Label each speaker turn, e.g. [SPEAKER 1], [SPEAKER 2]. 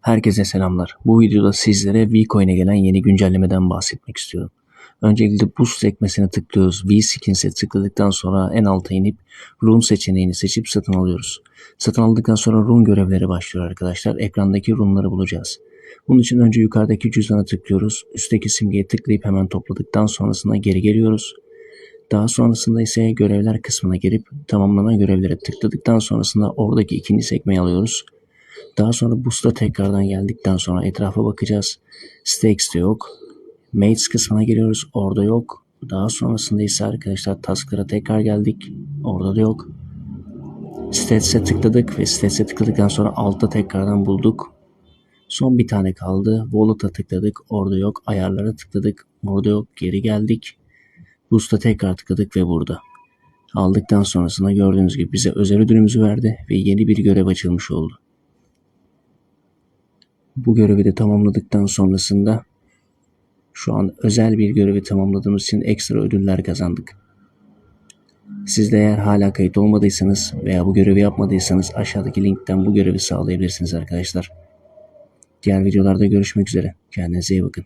[SPEAKER 1] Herkese selamlar. Bu videoda sizlere Vcoin'e gelen yeni güncellemeden bahsetmek istiyorum. Öncelikle boost sekmesine tıklıyoruz. V-Skins'e tıkladıktan sonra en alta inip Rune seçeneğini seçip satın alıyoruz. Satın aldıktan sonra Rune görevleri başlıyor arkadaşlar. Ekrandaki Rune'ları bulacağız. Bunun için önce yukarıdaki cüzdana tıklıyoruz. Üstteki simgeye tıklayıp hemen topladıktan sonrasında geri geliyoruz. Daha sonrasında ise görevler kısmına girip tamamlanan görevlere tıkladıktan sonrasında oradaki ikinci sekmeyi alıyoruz. Daha sonra Boost'a tekrardan geldikten sonra etrafa bakacağız. Stakes'te yok. Mates kısmına giriyoruz. Orada yok. Daha sonrasında ise arkadaşlar Task'lara tekrar geldik. Orada da yok. Stats'e tıkladık ve Stats'e tıkladıktan sonra altta tekrardan bulduk. Son bir tane kaldı. Wallet'a tıkladık. Orada yok. Ayarlara tıkladık. Orada yok. Geri geldik. Boost'a tekrar tıkladık ve burada. Aldıktan sonrasında gördüğünüz gibi bize özel ödülümüzü verdi ve yeni bir görev açılmış oldu. Bu görevi de tamamladıktan sonrasında şu an özel bir görevi tamamladığımız için ekstra ödüller kazandık. Siz de eğer hala kayıt olmadıysanız veya bu görevi yapmadıysanız aşağıdaki linkten bu görevi sağlayabilirsiniz arkadaşlar. Diğer videolarda görüşmek üzere. Kendinize iyi bakın.